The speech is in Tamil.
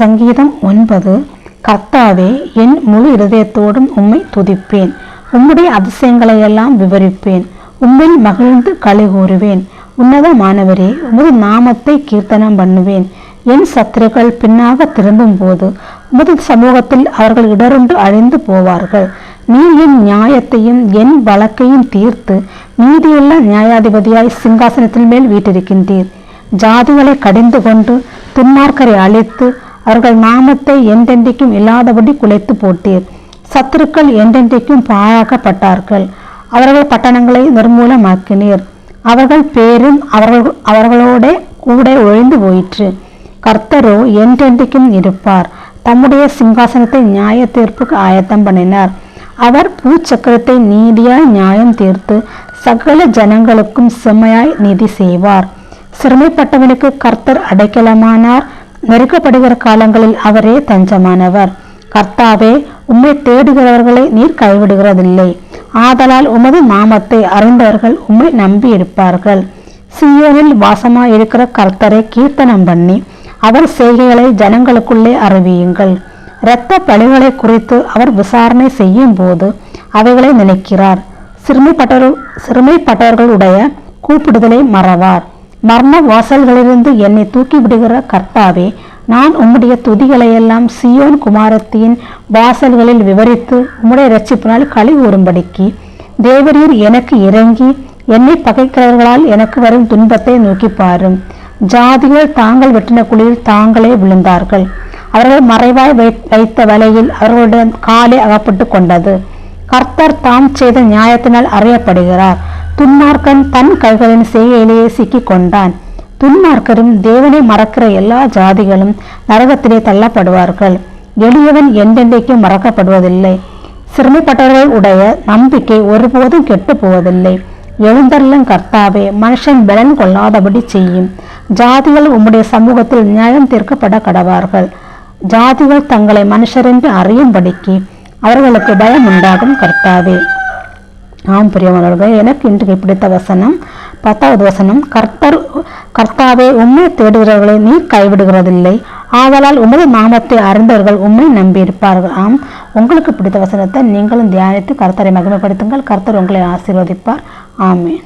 சங்கீதம் ஒன்பது கர்த்தாவே என் முழு இருதயத்தோடும் உம்மை துதிப்பேன். உம்முடைய அதிசயங்களை எல்லாம் விவரிப்பேன். உம்மில் மகிழ்ந்து களி கூறுவேன். உன்னதமானவரே உமது நாமத்தை கீர்த்தனம் பண்ணுவேன். என் சத்துருக்கள் பின்னாக திரும்பும் போது உமது சமூகத்தில் அவர்கள் இடருண்டு அழிந்து போவார்கள். நீ என் நியாயத்தையும் என் வழக்கையும் தீர்த்து நீதியுள்ள நியாயாதிபதியாய் சிங்காசனத்தின் மேல் வீட்டிருக்கின்றீர் ஜாதிகளை கடிந்து கொண்டு துன்மார்க்கரை அழித்து அவர்கள் நாமத்தை என்றென்றைக்கும் இல்லாதபடி குலைத்து போட்டீர். சத்துருக்கள் என்றென்றைக்கும் பாழாக்கப்பட்டார்கள். அவர்கள் பட்டணங்களை நிர்மூலமாக்கினீர். அவர்கள் பேரும் அவர்கள் அவர்களோட கூட ஒழிந்து போயிற்று. கர்த்தரோ என்றென்றைக்கும் இருப்பார். தம்முடைய சிங்காசனத்தை நியாய தீர்ப்புக்கு ஆயத்தம் பண்ணினார். அவர் பூச்சக்கரத்தை நீதியாய் நியாயம் தீர்த்து சகல ஜனங்களுக்கும் செம்மையாய் நீதி செய்வார். சிறுமைப்பட்டவனுக்கு கர்த்தர் அடைக்கலமானார். நெருக்கப்படுகிற காலங்களில் அவரே தஞ்சமானவர். கர்த்தாவே உம்மை தேடுகிறவர்களை நீர் கைவிடுகிறதில்லை. ஆதலால் உமது நாமத்தை அறிந்தவர்கள் உம்மை நம்பி இருப்பார்கள். சீயோவில் வாசமா இருக்கிற கர்த்தரை கீர்த்தனம் பண்ணி அவர் செய்கைகளை ஜனங்களுக்குள்ளே அறிவியுங்கள். இரத்த பழிகளை குறித்து அவர் விசாரணை செய்யும் போது அவைகளை நினைக்கிறார். சிறுமைப்பட்டவர் சிறுமைப்பட்டவர்களுடைய கூப்பிடுதலை மறவார். மர்ம வாசல்களிலிருந்து என்னை தூக்கி விடுகிற கர்த்தாவே நான் உம்முடைய துதிகளையெல்லாம் சியோன் குமாரத்தின் வாசல்களில் விவரித்து உம்முடைய ரட்சிப்பினால் களி கூறும்படிக்கு தேவரீர் எனக்கு இறங்கி என்னை பகைக்கிறவர்களால் எனக்கு வரும் துன்பத்தை நோக்கி பாரும் ஜாதிகள் தாங்கள் வெட்டின குழியில் தாங்களே விழுந்தார்கள். அவர்கள் மறைவாய் வை- வைத்த வலையில் அவர்களுடைய காலே அகப்பட்டு கொண்டது. கர்த்தர் தாம் செய்த நியாயத்தினால் அறியப்படுகிறார். துன்மார்க்கன் தன் கைகளின் செய்கையிலேயே சிக்கிக் கொண்டான். துன்மார்க்கரும் தேவனை மறக்கிற எல்லா ஜாதிகளும் நரகத்திலே தள்ளப்படுவார்கள். எளியவன் என்றென்றைக்கும் மறக்கப்படுவதில்லை. சிறுமைப்பட்டவர்கள் உடைய நம்பிக்கை ஒருபோதும் கெட்டு போவதில்லை எழுந்தருளும் கர்த்தாவே மனுஷன் பலன் கொள்ளாதபடி செய்யும். ஜாதிகள் உம்முடைய சமூகத்தில் நியாயம் தீர்க்கப்பட கடவார்கள். ஜாதிகள் தங்களை மனுஷரென்று அறியும்படிக்கு அவர்களுக்கு பயம் உண்டாகும் கர்த்தாவே. ஆம் பிரியமானவர்களே எனக்கு இன்றைக்கு பிடித்த வசனம் பத்தாவது வசனம் கர்த்தர் கர்த்தாவே உண்மை தேடுகிறவர்களை நீ கைவிடுகிறதில்லை. ஆதலால் உமது நாமத்தை அறிந்தவர்கள் உண்மை நம்பியிருப்பார்கள். ஆம் உங்களுக்கு பிடித்த வசனத்தை நீங்களும் தியானித்து கர்த்தரை மகிமைப்படுத்துங்கள். கர்த்தர் உங்களை ஆசீர்வதிப்பார். ஆமேன்.